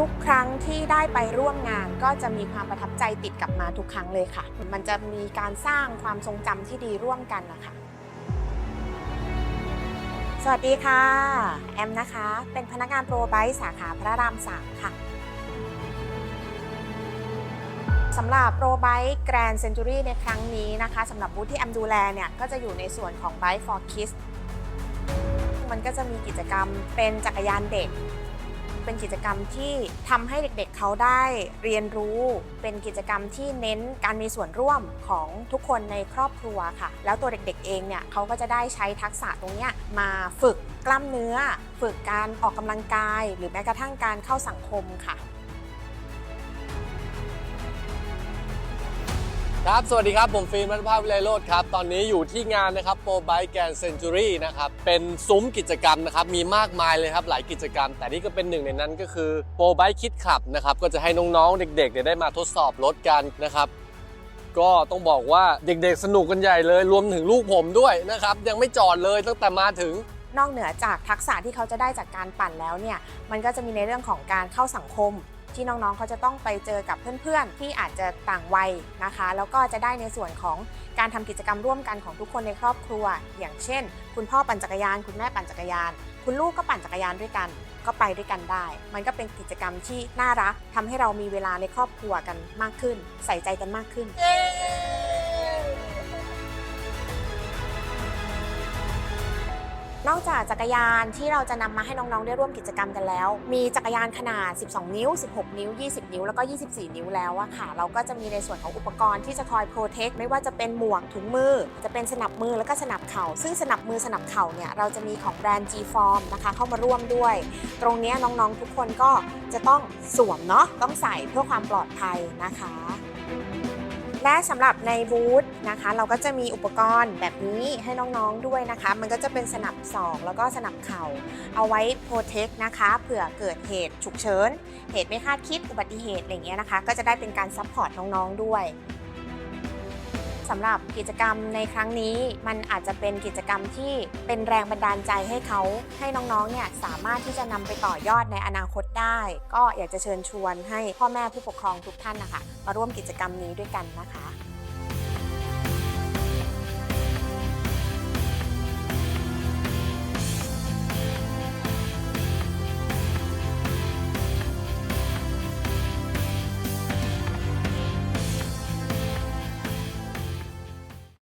ทุกครั้งที่ได้ไปร่วมงานก็จะมีความประทับใจติดกลับมาทุกครั้งเลยค่ะ มันจะมีการสร้างความทรงจำที่ดีร่วมกันนะคะสวัสดีค่ะ แอมนะคะ เป็นพนักงานโปรไบต์สาขาพระรามสามค่ะสำหรับโปรไบต์แกรนด์เซนจูรี่ในครั้งนี้นะคะสำหรับบูธที่แอมดูแลเนี่ย ก็จะอยู่ในส่วนของ Bike for Kids มันก็จะมีกิจกรรมเป็นจักรยานเด็ก เป็นกิจกรรมที่ทำให้เด็กๆเขาได้เรียนรู้ เป็นกิจกรรมที่เน้นการมีส่วนร่วมของทุกคนในครอบครัวค่ะ แล้วตัวเด็กๆเองเนี่ยเขาก็จะได้ใช้ทักษะตรงนี้มาฝึกกล้ามเนื้อ ฝึกการออกกำลังกาย หรือแม้กระทั่งการเข้าสังคมค่ะ ครับ สวัสดีครับ ผมฟิล์มรัตนภาพวิไลโรธครับ ตอนนี้อยู่ที่งานนะครับโปรไบแกนเซนจูรี่นะครับ เป็นซุ้มกิจกรรมนะครับ มีมากมายเลยครับ หลายกิจกรรม แต่นี่ก็เป็นหนึ่งในนั้นก็คือโปรไบคิดขับนะครับ ก็จะให้น้องๆ เด็กๆเนี่ยได้มาทดสอบรถกันนะครับ ก็ต้องบอกว่าเด็กๆ สนุกกันใหญ่เลย รวมถึงลูกผมด้วยนะครับ ยังไม่จอดเลยตั้งแต่มาถึงนอกเหนือจากทักษะที่เขาจะได้จากการปั่นแล้วเนี่ย มันก็จะมีในเรื่องของการเข้าสังคม ที่น้องๆเขาจะต้องไปเจอกับเพื่อนๆ ที่อาจจะต่างวัยนะคะ แล้วก็จะได้ในส่วนของการทำกิจกรรมร่วมกันของทุกคนในครอบครัว อย่างเช่น คุณพ่อปั่นจักรยาน คุณแม่ปั่นจักรยาน คุณลูกก็ปั่นจักรยานด้วยกัน ก็ไปด้วยกันได้ มันก็เป็นกิจกรรมที่น่ารักทำให้เรามีเวลาในครอบครัวกันมากขึ้น ใส่ใจกันมากขึ้น นอกจากจักรยานที่เราจะนำมาให้น้องๆได้ร่วมกิจกรรมกันแล้ว มีจักรยานขนาด 12 นิ้ว 16 นิ้ว 20 นิ้ว แล้วก็ 24 นิ้วแล้วอะค่ะ เราก็จะมีในส่วนของอุปกรณ์ที่จะคอยโปรเทคไม่ว่าจะเป็นหมวกถุงมือ จะเป็นสนับมือแล้วก็สนับเข่า ซึ่งสนับมือสนับเข่าเนี่ยเราจะมีของแบรนด์ G Form นะคะเข้ามาร่วมด้วย ตรงนี้น้องๆทุกคนก็จะต้องสวมเนาะต้องใส่เพื่อความปลอดภัยนะคะ และสำหรับในบูธนะคะ เราก็จะมีอุปกรณ์แบบนี้ให้น้องๆด้วยนะคะ มันก็จะเป็นสนับศอกแล้วก็สนับเข่า เอาไว้โปรเทคนะคะเผื่อเกิดเหตุฉุกเฉินเหตุไม่คาดคิดอุบัติเหตุอะไรเงี้ยนะคะ ก็จะได้เป็นการซัพพอร์ตน้องๆด้วย สำหรับกิจกรรมในครั้งนี้ มันอาจจะเป็นกิจกรรมที่เป็นแรงบันดาลใจให้เขา ให้น้องๆเนี่ยสามารถที่จะนำไปต่อยอดในอนาคตได้ ก็อยากจะเชิญชวนให้พ่อแม่ผู้ปกครองทุกท่านนะคะมาร่วมกิจกรรมนี้ด้วยกันนะคะ